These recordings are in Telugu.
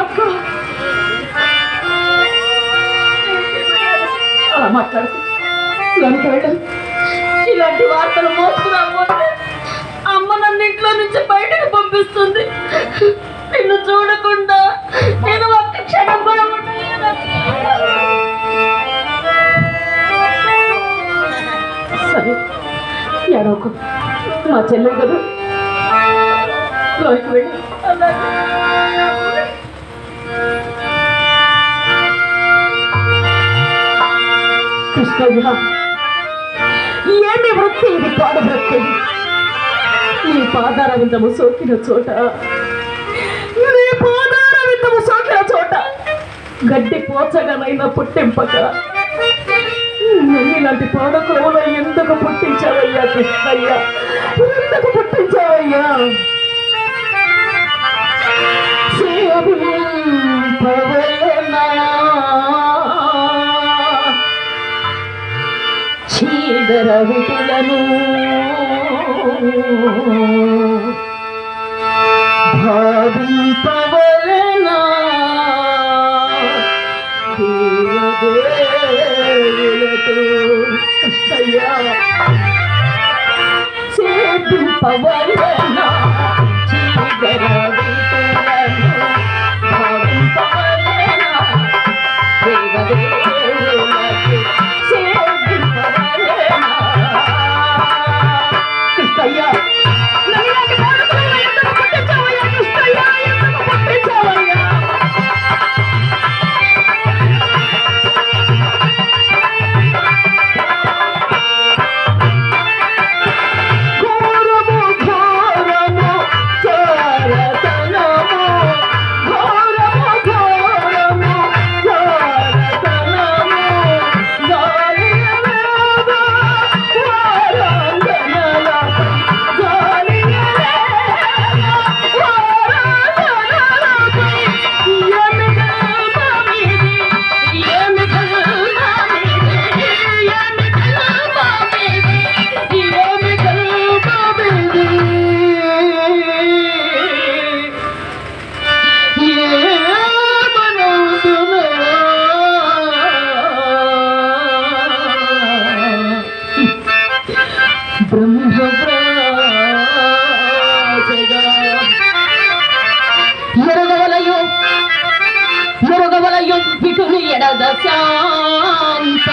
అక్క. అలా మాట్లాడుకో. లోనికి వెళ్ళాలి ఇలాంటి వార్తలు మోసుకురాకపోతే అమ్మ నన్ను ఇంట్లో నుంచి బయటకు పంపిస్తుంది. నిన్ను చూడకుండా నేను ఒక్క క్షణం కూడా సరే ఎడవకు మా చెల్లెలు కదా. లోనికి వెళ్ళి. కృష్ణయ్య ఏమి వృత్తి ఇది కాదు వృత్తి. నీ పాదారవిందము సోకిన చోట నీ పాదారవిందము సోకిన చోట గడ్డి పోచగనైనా పుట్టింపక ఇలాంటి పాడకులలో ఎందుకు పుట్టించావయ్యా కృష్ణయ్య? ఎందుకు పుట్టించావయ్యా? చీదర విటులను భావింపవలెనా దేవదేవులతో కృష్ణయ్య ಮುರುಗವಲಯು ಬಿಟುಲಿ ಎಡದ ಶಾಂತ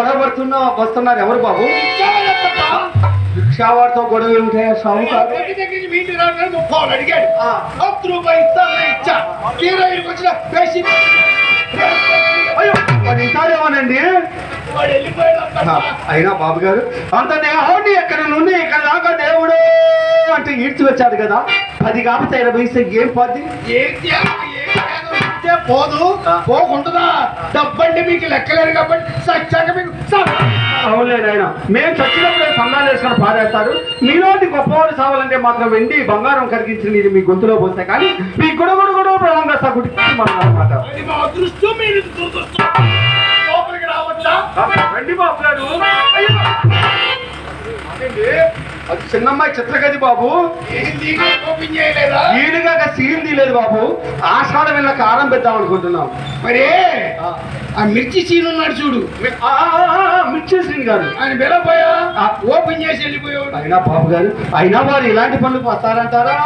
గొడవ పడుతున్నా వస్తున్నారు ఎవరు బాబు? రిక్షావాడితో గొడవ ఉంటాయా సాగుతారు దగ్గర దగ్గర నుంచి మీ ఇంటికి రావడానికి ముప్పై వాళ్ళు అడిగాడు. ఇస్తాను ఇచ్చా. తీరా వచ్చిన అయ్యో వాడు అయినా బాబు గారు అంత దేహాన్ని ఎక్కడ నుండి ఇక్కడ దాకా దేవుడు అంటే ఈడ్చి వచ్చాడు కదా. పది కాకపోతే ఇరవై ఏం పది ఏం ఇస్తే పోదు. పోకుంటుందా? డబ్బండి మీకు లెక్కలేరు కాబట్టి సచ్చాక మీకు అవునులేదు ఆయన మేము చచ్చినప్పుడే సందాలు వేసుకొని పారేస్తారు. మీలోటి గొప్పవాడు సావాలంటే మాత్రం వెండి బంగారం కరిగించిన ఇది మీ గొంతులో పోస్తే కానీ మీ గొడవ గొడవ గొడవ ప్రధానంగా సగుడి అనమాట రండి బాబు గారు? అది చిన్నమ్మాయి చిత్రగతి బాబు. ఏంది? ఓపెన్ చేయలేదా? ఈయనగా సీన్ తీయలేదు బాబు. ఆషాఢ వెళ్ళ కారం పెద్దాం అనుకుంటున్నాం. మరి ఆ. మిర్చి సీన్ ఉన్నాడు చూడు. మిర్చి సీన్ గారు ఆయన వెళ్ళపోయా ఓపెన్ చేసి వెళ్ళిపోయాడు అయినా బాబు గారు అయినా వారు ఇలాంటి పనులు వస్తారంటారా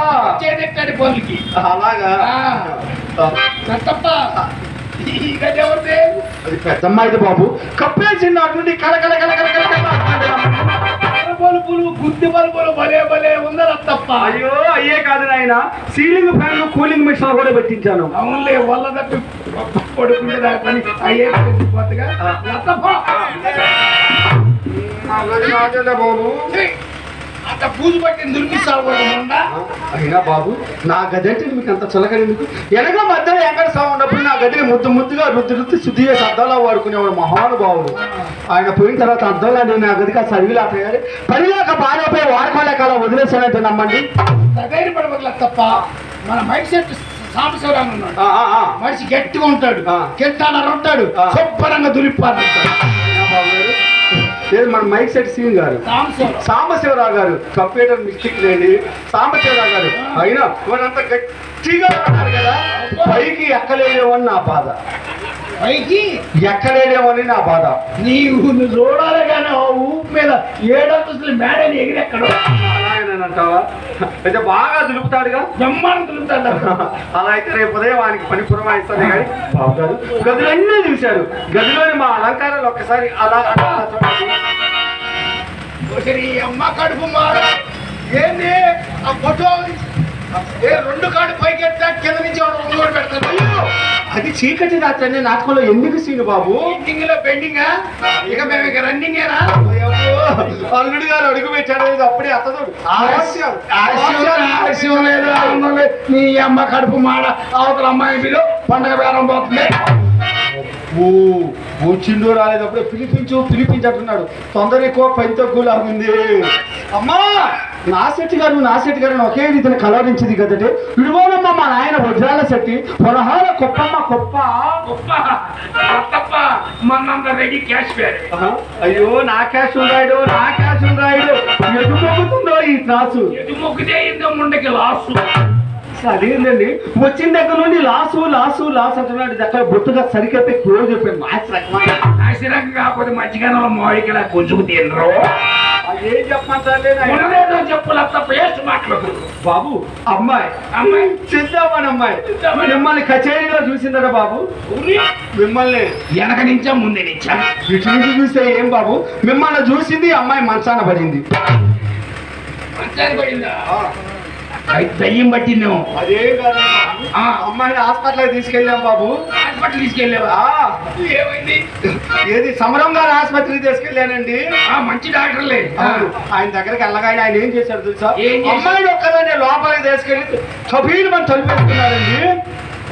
చేదెక్కడి పనులకి. అలాగా? అది పెద్దమ్మాయిది బాబు. కప్పేసిన నాటి నుండి కల కల కల కల కల బల్బులు గుద్ది బల్బులు భలే భలే ఉందర తప్ప అయ్యో అయ్యే కాదు నాయన. సీలింగ్ ఫ్యాన్ కూలింగ్ మిషన్ కూడా పెట్టించాను. అవునులే వల్ల తప్పి. పడుకుంటే దాని పని అయ్యే లతప్ప బాబు. అంత పూజ పట్టిన దుర్మిస్తావు ఉండా అయినా బాబు నా గది అంటే మీకు అంత చల్లగలిందుకు ఎనగా మధ్యలో ఎంకట సాగు ఉన్నప్పుడు నా గదిని ముద్దు ముద్దుగా రుద్ది రుద్ది శుద్ధి చేసి అద్దాలా వాడుకునేవాడు మహానుభావుడు. ఆయన పోయిన తర్వాత అద్దంలా నేను నా గదికి ఆ సరివిలా తయారు పని లేక పాడైపోయి వాడుకోలేక అలా వదిలేసానంటే నమ్మండి. తప్ప మన మైండ్ సెట్ ఉన్నాడు. ఆ. మనిషి గట్టిగా ఉంటాడు. గెట్టాలని ఉంటాడు. శుభ్రంగా బాబు గారు, లేదు మన మైక్ సెట్ సీన్ గారు. సాంబశివరావు గారు కంప్యూటర్ మిస్టేక్ లేని సాంబశివరావు గారు. అయినా వాడంత గట్టిగా ఉన్నారు కదా. పైకి ఎక్కలేదేమని నా బాధ. పైకి ఎక్కలేదేమని నా బాధ. నీవు నువ్వు చూడాలి కానీ ఆ ఊపు మీద ఏడంతస్తులు మేడని ఎగిరెక్కడు అలాగేనంటావా అయితే బాగా దులుపుతాడుగా? బ్రహ్మాండం దులుపుతాడు అలా అయితే రేపు ఉదయం వానికి పని పురమాయిస్తాను కానీ. గారు గదులన్నీ చూశారు. గదిలోని మా అలంకారాలు ఒక్కసారి అలా అలా అమ్మ కడుపు మార. ఏంది? ఆ ఫోటో ఏ రెండు కాడు పైకి ఎత్తా కింద నుంచి పెడతాడు అయ్యో! అది చీకటి రాత్రి అనే నాటకంలో ఎందుకు సీను బాబు? పెండింగ్లో పెండింగ్ ఇక మేము ఇక రన్నింగ్ అల్లుడు గారు అడుగు పెట్టాడు ఇది అప్పుడే అత్తదు ఆలస్యం ఆలస్యం లేదు ఆనందం లేదు. నీ అమ్మ కడుపు మాడ అవతల అమ్మాయి పండగ బేరం పోతుంది ఓ వచ్చిందో రాలేదు అప్పుడే పిలిపించు పిలిపించట్టున్నాడు తొందర ఎక్కువ పని తక్కువ ఉంది అమ్మా నా శెట్టి గారు నా శెట్టి గారు అని ఒకే రీతిని కలవరించింది కదటి. విడువోనమ్మ మా నాయన వజ్రాల శెట్టి పొలహాల కొప్పమ్మ కొప్ప. గొప్ప మనంత రెడీ క్యాష్ అయ్యో నా క్యాష్ ఉందాడు నా క్యాష్ ఉందాడు ఎటు మొక్కుతుందో ఈ త్రాసు? ఎటు మొక్కితే ఇంత ముండకి లాసు. అదేంటండి వచ్చిన దగ్గర నుండి లాసు లాసు లాస్ అంటున్నాడు. దగ్గర బొత్తుగా సరికెప్పి క్లోజ్ అయిపోయింది. కాకపోతే మధ్యకాలంలో మామిడికి కొంచెం తినరు ఏం మాటలకు బాబు అమ్మాయి. అమ్మాయి. చిద్దామని అమ్మాయి. మిమ్మల్ని కచేరీలో చూసిందట బాబు. మిమ్మల్ని వెనక నుంచా ముందే నుంచా ఇటు నుంచి చూస్తే ఏం బాబు? మిమ్మల్ని చూసింది అమ్మాయి మంచాన పడింది. మంచానికి పడిందా? దయ్యం పట్టిందేమో. అదేం కాదు. ఆ. అమ్మాయిని హాస్పిటల్కి తీసుకెళ్ళాం బాబు. హాస్పిటల్ తీసుకెళ్ళావా? ఏమైంది? ఏది? సమరం గారి ఆసుపత్రికి తీసుకెళ్ళానండి. ఆ మంచి డాక్టర్లే. ఆయన దగ్గరికి వెళ్ళగానే ఆయన ఏం చేశాడు తెలుసా? అమ్మాయిని ఒక్కదాన్ని లోపలికి తీసుకెళ్ళి చబీలు మనం తలిపేసుకున్నారండి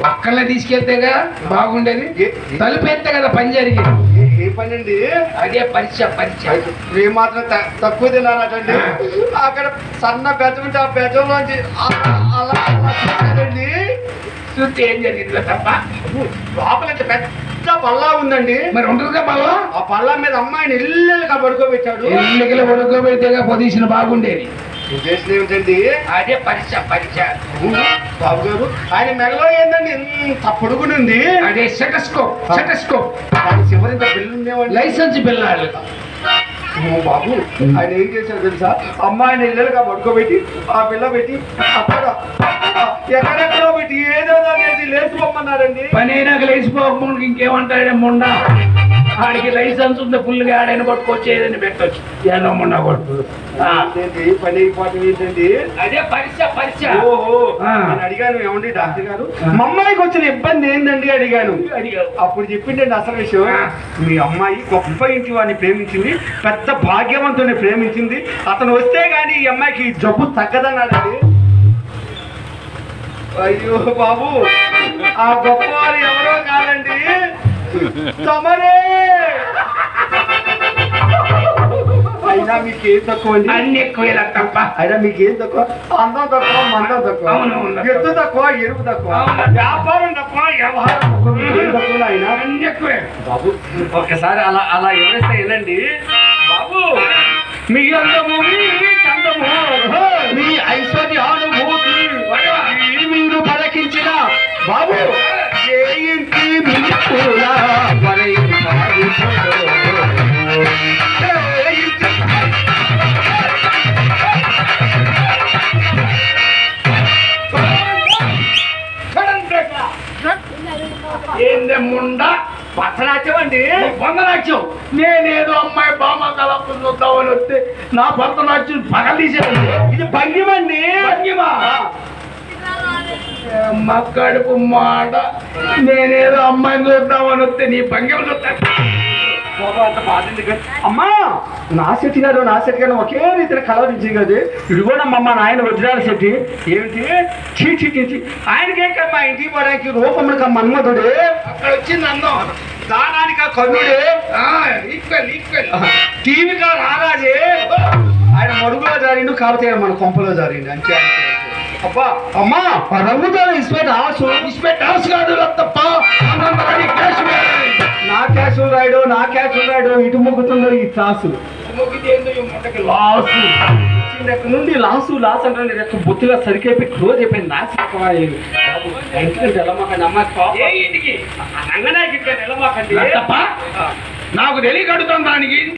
ఒక్కళ్ళే తీసుకెళ్తేగా బాగుండేది. తలుపేస్తే కదా పని జరిగింది. ఏ- పని అండి అదే పరీక్ష పరీక్ష ఏ మాత్రం తక్కువ తిన్నానటండి అక్కడ సన్న బెజ్జం ఉంటే ఆ బెజ్జంలోంచి అలా. చూస్తే ఏం జరిగింది తప్ప. లోపల పెద్ద పల్లా ఉందండి. మరి ఉంటుందిగా బల్ల ఆ పల్లా మీద అమ్మాయిని ఇల్లుగా పడుకోబెట్టాడు. ఎన్నికలు ఉడకబెడితేగా పొజిషన్ బాగుండేది. ఉద్దేశం ఏమిటండి? అదే పరీక్ష పరీక్ష బాబు గారు ఆయన మెడలో ఏందండి? ఇంత పొడుగునుంది. అదే సెటస్కోప్ సెటస్కోప్ చివరి ఇంత బిల్లు ఉండేవాడి లైసెన్స్ బిల్లాలు ఓ బాబు ఆయన ఏం చేశాడు తెలుసా? అమ్మాయిని ఇళ్ళలుగా పడుకోబెట్టి ఆ పిల్ల పెట్టి అక్కడ ఎక్కడెక్కడో పెట్టి ఏదో చేసి లేచిపోమన్నారండి. పని అయినాక లేచిపోకుండా ఇంకేమంటాడే మొండ? ఆడికి లైసెన్స్ ఉంది ఫుల్గా ఆడైన ఏదైనా పెట్టొచ్చు. ఏదో మొన్న కొట్టు ఏంటి పని అయిపోవటం ఏంటండి? అదే పరీక్ష పరీక్ష. ఓహో. నేను అడిగాను ఏమండి డాక్టర్ గారు. మా అమ్మాయికి వచ్చిన ఇబ్బంది ఏందండి అడిగాను. అప్పుడు చెప్పిండండి అసలు విషయం. మీ అమ్మాయి గొప్ప ఇంటి వాడిని ప్రేమించింది పెద్ద భాగ్యవంతుని ప్రేమించింది. అతను వస్తే గానీ ఈ అమ్మాయికి జబ్బు తగ్గదన్నాడండి. అయ్యో బాబు ఆ గొప్పవారు ఎవరో కాదండి. తమరే. అయినా మీకేం తక్కువ అండి? అన్ని ఎక్కువ తప్ప. అయినా మీకేం తక్కువ? అందం తక్కువ మందం తక్కువ. అవును, అవును. ఎత్తు తక్కువ ఎరుపు తక్కువ. అవును. వ్యాపారం తక్కువ వ్యవహారం తక్కువ. అయినా? అన్ని ఎక్కువే. బాబు ఒక్కసారి అలా అలా ఎవరైతే వినండి. బాబు మీ అందము మీ చందము. మీ ఐశ్వర్యానుభూతి బాబు ఏ ఇంటి మీ పూల వరైకి పాడుతుందో. ఏ ఇంటి సడన్ బ్రేక్ ఏందే ముండా పచ్చనాట్యం అండి భరతనాట్యం నేనేదో అమ్మాయి బామ్మ కలపు చూద్దామని వస్తే నా భరతనాట్యం పగలీసేది ఇది భంగిమండి భంగిమా అమ్మ కడుపు మాట నేనేదో అమ్మాయిని చూద్దామని వస్తే నీ ఎందుకు? అమ్మా నా శెట్టి గారు నా శెట్టి గారు ఒకే రీతిన కలవరించింది కదా. ఇదిగోనమ్మా నాయన వజ్రాల శెట్టి. ఏమిటి చీ చీ చీ చీ ఆయనకేంటమ్మా ఇంటికి పోవడానికి రూపముడికి మన్మధుడే? అక్కడ వచ్చింది అందం దానానికి కర్ణుడే ఈక్వల్ ఈక్వల్ టీవీగా రారాజే? ఆయన మడుగులో జారిండు కాకపోతే మన కొంపలో జారిండు. అంతే అంతే. అబ్బా అమ్మా రంగుతో ఇస్పెట్ ఆసు ఇస్పెట్ హౌస్ కాదు తప్ప నా క్యాషులు రాయడు నా క్యాషులు రాయడు ఇటు మొగ్గుతుందో ఈ ముట్టకి లాసు. నుండి లాసు లాస్ అంటే రెక్క బొత్తిగా సరికైపోయి క్లోజ్ అయిపోయింది. నాశనమైంది బాబు ఇంటికి? వెళ్ళమాకండి తప్ప నాకు తెలియకడుతాం దానికి.